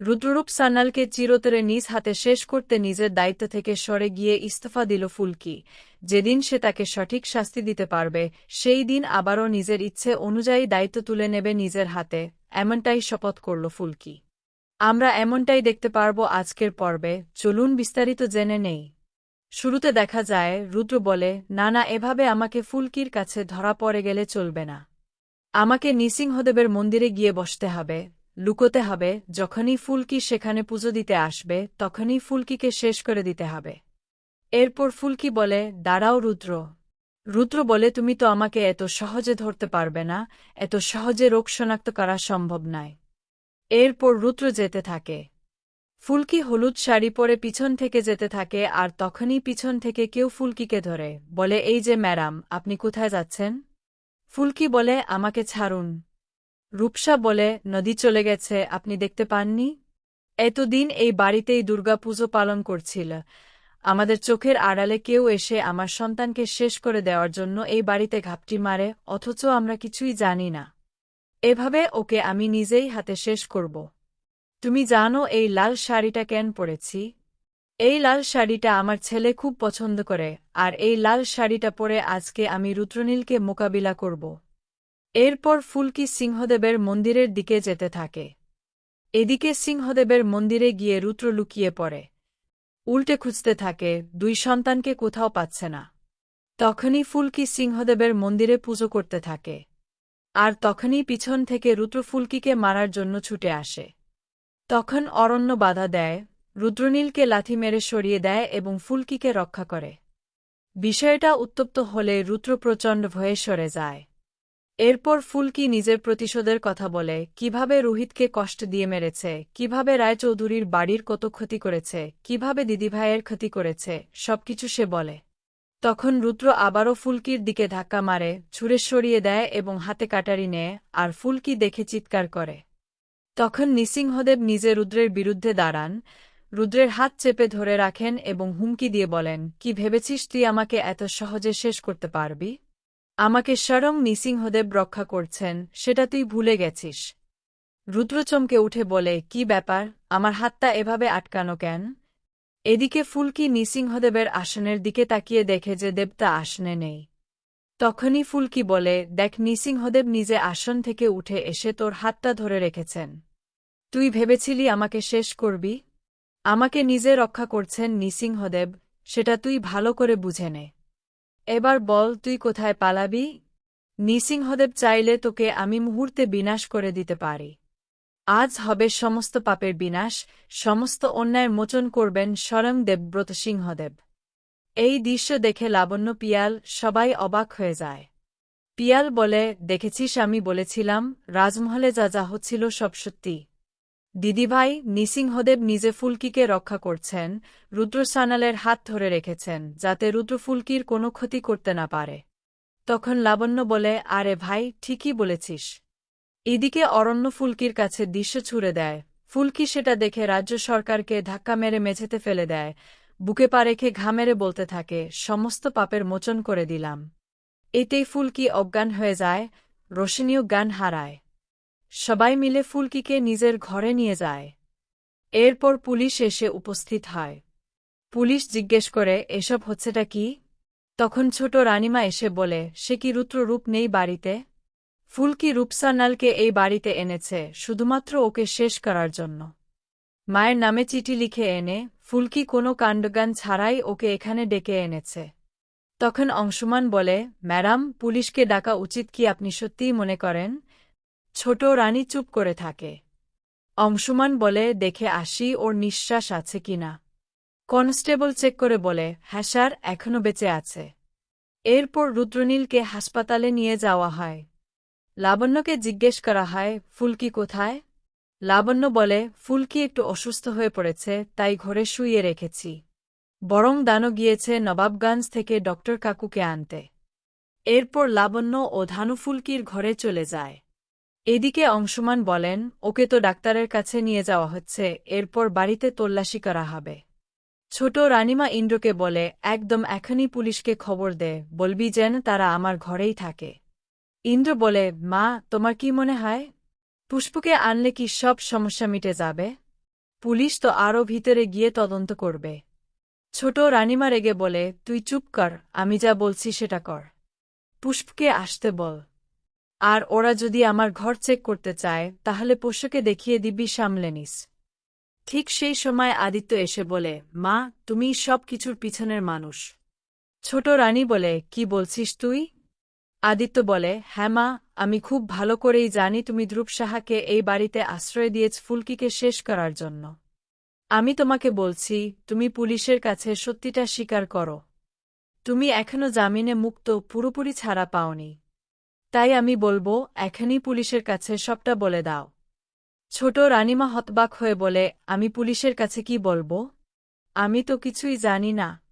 রুদ্ররূপ সান্যালকে চিরতরে নিজ হাতে শেষ করতে নিজের দায়িত্ব থেকে সরে গিয়ে ইস্তফা দিল ফুলকি। যেদিন সে তাকে সঠিক শাস্তি দিতে পারবে, সেই দিন আবারও নিজের ইচ্ছে অনুযায়ী দায়িত্ব তুলে নেবে নিজের হাতে। এমনটাই শপথ করল ফুলকি। আমরা এমনটাই দেখতে পারব আজকের পর্বে, চলুন বিস্তারিত জেনে নেই। শুরুতে দেখা যায়, রুদ্র বলে, না না, এভাবে আমাকে ফুলকির কাছে ধরা পড়ে গেলে চলবে না। আমাকে নৃসিংহদেবের মন্দিরে গিয়ে বসতে হবে। লুকোতে হবে, যখনই ফুলকি সেখানে পুজো দিতে আসবে, তখনই ফুলকিকে শেষ করে দিতে হবে। এরপর ফুলকি বলে, দাঁড়াও রুদ্র। রুদ্র বলে, তুমি তো আমাকে এত সহজে ধরতে পারবে না, এত সহজে রোগ শনাক্ত করা সম্ভব নয়। এরপর রুদ্র যেতে থাকে। ফুলকি হলুদ শাড়ি পরে পিছন থেকে যেতে থাকে, আর তখনই পিছন থেকে কেউ ফুলকিকে ধরে। বলে, এই যে ম্যাডাম, আপনি কোথায় যাচ্ছেন? ফুলকি বলে, আমাকে ছাড়ুন। রূপসা বলে, নদী চলে গেছে, আপনি দেখতে পাননি? এতদিন এই বাড়িতেই দুর্গাপুজো পালন করছিল। আমাদের চোখের আড়ালে কেউ এসে আমার সন্তানকে শেষ করে দেওয়ার জন্য এই বাড়িতে ঘাপটি মারে, অথচ আমরা কিছুই জানি না। এভাবে ওকে আমি নিজেই হাতে শেষ করব। তুমি জানো এই লাল শাড়িটা কেন পরেছি? এই লাল শাড়িটা আমার ছেলে খুব পছন্দ করে, আর এই লাল শাড়িটা পরে আজকে আমি রুদ্রনীলকে মোকাবিলা করব। এরপর ফুলকি সিংহদেবের মন্দিরের দিকে যেতে থাকে। এদিকে সিংহদেবের মন্দিরে গিয়ে রুদ্র লুকিয়ে পড়ে। উল্টে খুঁজতে থাকে, দুই সন্তানকে কোথাও পাচ্ছে না। তখনই ফুলকি সিংহদেবের মন্দিরে পুজো করতে থাকে। আর তখনই পিছন থেকে রুদ্র ফুলকিকে মারার জন্য ছুটে আসে। তখন অরণ্য বাধা দেয়, রুদ্রনীলকে লাথি মেরে সরিয়ে দেয় এবং ফুলকিকে রক্ষা করে। বিষয়টা উত্তপ্ত হলে রুদ্র প্রচণ্ড ভয়ে সরে যায়। এরপর ফুলকি নিজের প্রতিশোধের কথা বলে, কীভাবে রোহিতকে কষ্ট দিয়ে মেরেছে, কীভাবে রায়চৌধুরীর বাড়ির কত ক্ষতি করেছে, কীভাবে দিদিভাইয়ের ক্ষতি করেছে, সবকিছু সে বলে। তখন রুদ্র আবারও ফুলকির দিকে ধাক্কা মারে, ছুঁড়ে সরিয়ে দেয় এবং হাতে কাটারি নেয়, আর ফুলকি দেখে চিৎকার করে। তখন নিসিংহদেব নিজে রুদ্রের বিরুদ্ধে দাঁড়ান, রুদ্রের হাত চেপে ধরে রাখেন এবং হুমকি দিয়ে বলেন, কি ভেবেছিস তুই আমাকে এত সহজে শেষ করতে পারবি? আমাকে স্বরং নিসিংহদেব রক্ষা করছেন, সেটা তুই ভুলে গেছিস। রুদ্র চমকে উঠে বলে, কি ব্যাপার? আমার হাতটা এভাবে আটকানো কেন? এদিকে ফুলকি নিসিংহদেবের আসনের দিকে তাকিয়ে দেখে যে দেবতা আসনে নেই। তখনই ফুলকি বলে, দেখ, নিসিংহদেব নিজে আসন থেকে উঠে এসে তোর হাতটা ধরে রেখেছেন। তুই ভেবেছিলি আমাকে শেষ করবি? আমাকে নিজে রক্ষা করছেন নিসিংহদেব, সেটা তুই ভালো করে বুঝে নে। এবার বল, তুই কোথায় পালাবি? নিসিংহদেব চাইলে তোকে আমি মুহূর্তে বিনাশ করে দিতে পারি। আজ হবে সমস্ত পাপের বিনাশ, সমস্ত অন্যায় মোচন করবেন স্বয়ং দেবব্রত সিংহদেব। এই দৃশ্য দেখে লাবণ্য পিয়াল সবাই অবাক হয়ে যায়। পিয়াল বলে, দেখেছিস আমি বলেছিলাম, রাজমহলে যা যা হচ্ছিল সব সত্যি। দিদিভাই নিসিংহদেব নিজে ফুলকিকে রক্ষা করছেন, রুদ্রসানালের হাত ধরে রেখেছেন, যাতে রুদ্র ফুলকির কোনো ক্ষতি করতে না পারে। তখন লাবণ্য বলে, আরে ভাই, ঠিকই বলেছিস। এদিকে অরণ্য ফুলকির কাছে দৃশ্য ছুড়ে দেয়। ফুলকি সেটা দেখে রাজ্য সরকারকে ধাক্কা মেরে মেঝেতে ফেলে দেয়। বুকে পা রেখে ঘামেরে বলতে থাকে, সমস্ত পাপের মোচন করে দিলাম। এতেই ফুলকি অজ্ঞান হয়ে যায় রোশনীয় জ্ঞান হারায়। সবাই মিলে ফুলকিকে নিজের ঘরে নিয়ে যায়। এরপর পুলিশ এসে উপস্থিত হয়। পুলিশ জিজ্ঞেস করে, এসব হচ্ছেটা কি? তখন ছোট রানিমা এসে বলে, সে কি রুদ্র রূপ নেই বাড়িতে? ফুলকি রূপসানালকে এই বাড়িতে এনেছে, শুধুমাত্র ওকে শেষ করার জন্য। মায়ের নামে চিঠি লিখে এনে, ফুলকি কোনো কাণ্ডজ্ঞান ছাড়াই ওকে এখানে ডেকে এনেছে। তখন অংশুমান বলে, ম্যাডাম, পুলিশকে ডাকা উচিত কি আপনি সত্যিই মনে করেন? ছোট রানী চুপ করে থাকে। অংশুমান বলে, দেখে আসি ওর নিঃশ্বাস আছে কিনা কনস্টেবল চেক করে বলে হ্যাঁ স্যার এখনও বেঁচে আছে। এরপর রুদ্রনীলকে হাসপাতালে নিয়ে যাওয়া হয়। লাবণ্যকে জিজ্ঞেস করা হয়, ফুলকি কোথায়? লাবণ্য বলে, ফুলকি একটু অসুস্থ হয়ে পড়েছে, তাই ঘরে শুইয়ে রেখেছি। বরং দানো গিয়েছে নবাবগঞ্জ থেকে ডক্টর কাকুকে আনতে। এরপর লাবণ্য ও ধানু ফুলকির ঘরে চলে যায়। এদিকে অংশমান বলেন, ওকে তো ডাক্তারের কাছে নিয়ে যাওয়া হচ্ছে, এরপর বাড়িতে তল্লাশি করা হবে। ছোট রানিমা ইন্দ্রকে বলে, একদম এখনই পুলিশকে খবর দে, বলবি যেন তারা আমার ঘরেই থাকে। ইন্দ্র বলে, মা, তোমার কি মনে হয়? পুষ্পকে আনলে কি সব সমস্যা মিটে যাবে? পুলিশ তো আরও ভিতরে গিয়ে তদন্ত করবে। ছোট রানিমা রেগে বলে, তুই চুপ কর, আমি যা বলছি সেটা কর। পুষ্পকে আসতে বল আর ওরা যদি আমার ঘর চেক করতে চায়, তাহলে পোষ্যকে দেখিয়ে দিবি সামলে নিস। ঠিক সেই সময় আদিত্য এসে বলে, মা, তুমি সব কিছুর পিছনের মানুষ। ছোট রানী বলে, কি বলছিস তুই? আদিত্য বলে হ্যাঁ মা, আমি খুব ভালো করেই জানি তুমি ধ্রুব সাহাকে এই বাড়িতে আশ্রয় দিয়েছ ফুলকিকে শেষ করার জন্য। আমি তোমাকে বলছি, তুমি পুলিশের কাছে সত্যিটা স্বীকার করো। তুমি এখনও জামিনে মুক্ত, পুরোপুরি ছাড়া পাওনি। তাই আমি বলব, এখনই পুলিশের কাছে সবটা বলে দাও। ছোট রানিমা হতবাক হয়ে বলে, আমি পুলিশের কাছে কি বলব? আমি তো কিছুই জানি না।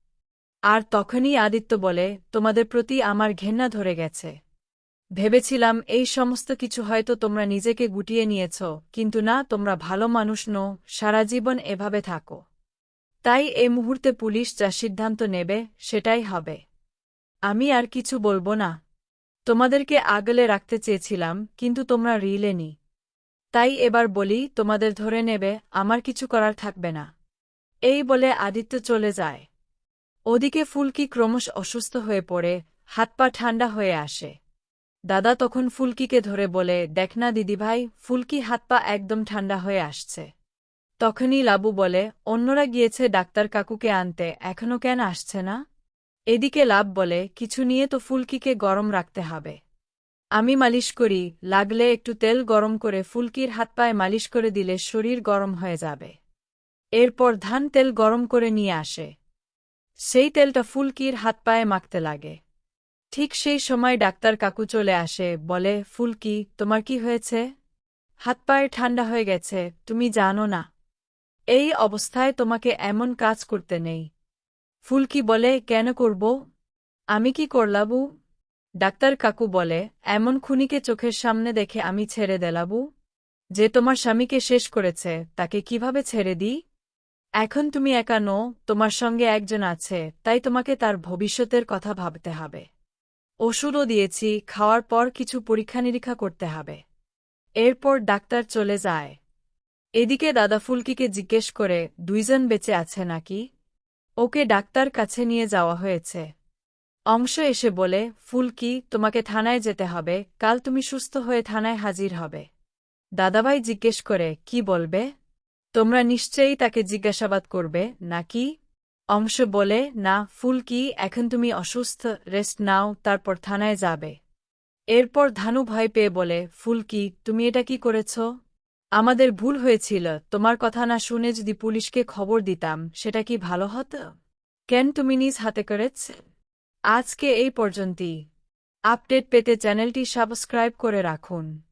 আর তখনই আদিত্য বলে, তোমাদের প্রতি আমার ঘেন্না ধরে গেছে। ভেবেছিলাম, এই সমস্ত কিছু হয়তো তোমরা নিজেকে গুটিয়ে নিয়েছ, কিন্তু না, তোমরা ভালো মানুষ নো সারা জীবন এভাবে থাকো। তাই এই মুহূর্তে পুলিশ যা সিদ্ধান্ত নেবে, সেটাই হবে। আমি আর কিছু বলব না। তোমাদেরকে আগলে রাখতে চেয়েছিলাম, কিন্তু তোমরা রিলেনি তাই এবার বলি, তোমাদের ধরে নেবে, আমার কিছু করার থাকবে না। এই বলে আদিত্য চলে যায়। ওদিকে ফুলকি ক্রমশ অসুস্থ হয়ে পড়ে, হাত পা ঠান্ডা হয়ে আসে। দাদা তখন ফুলকিকে ধরে বলে, দেখ না দিদিভাই, ফুলকি হাত পা একদম ঠান্ডা হয়ে আসছে। তখনই লাবু বলে, অন্যরা গিয়েছে ডাক্তার কাকুকে আনতে এখনও কেন আসছে না? এদিকে লাভ বলে, কিছু নিয়ে তো ফুলকিকে গরম রাখতে হবে। আমি মালিশ করি, লাগলে একটু তেল গরম করে ফুলকির হাত পায়ে মালিশ করে দিলে শরীর গরম হয়ে যাবে। এরপর ধান তেল গরম করে নিয়ে আসে। সেই তেলটা ফুলকির হাত পায়ে মাখতে লাগে। ঠিক সেই সময় ডাক্তার কাকু চলে আসে, বলে, ফুলকি, তোমার কি হয়েছে? হাত পায়ে ঠান্ডা হয়ে গেছে, তুমি জানো না। এই অবস্থায় তোমাকে এমন কাজ করতে নেই। ফুলকি বলে, কেন করব? আমি কি করলাবু? ডাক্তার কাকু বলে, এমন খুনিকে চোখের সামনে দেখে আমি ছেড়ে দেলাবু? যে তোমার স্বামীকে শেষ করেছে, তাকে কীভাবে ছেড়ে দিই এখন তুমি একা নো তোমার সঙ্গে একজন আছে, তাই তোমাকে তার ভবিষ্যতের কথা ভাবতে হবে। ওষুধও দিয়েছি, খাওয়ার পর কিছু পরীক্ষা নিরীক্ষা করতে হবে। এরপর ডাক্তার চলে যায়। এদিকে দাদা ফুলকিকে জিজ্ঞেস করে, দুইজন বেঁচে আছে নাকি? ওকে ডাক্তার কাছে নিয়ে যাওয়া হয়েছে। অংশ এসে বলে, ফুলকি, তোমাকে থানায় যেতে হবে, কাল তুমি সুস্থ হয়ে থানায় হাজির হবে। দাদাভাই জিজ্ঞেস করে, কি বলবে? তোমরা নিশ্চয়ই তাকে জিজ্ঞাসাবাদ করবে, নাকি? অংশ বলে, না, ফুলকি, এখন তুমি অসুস্থ, রেস্ট নাও, তারপর থানায় যাবে। এরপর ধানু ভয় পেয়ে বলে, ফুলকি, তুমি এটা কি করেছ? আমাদের ভুল হয়েছিল, তোমার কথা না শুনে যদি পুলিশকে খবর দিতাম, সেটা কি ভালো হতো? কেন তুমি নিজ হাতে করেছে? আজকে এই পর্যন্তই। আপডেট পেতে চ্যানেলটি সাবস্ক্রাইব করে রাখুন।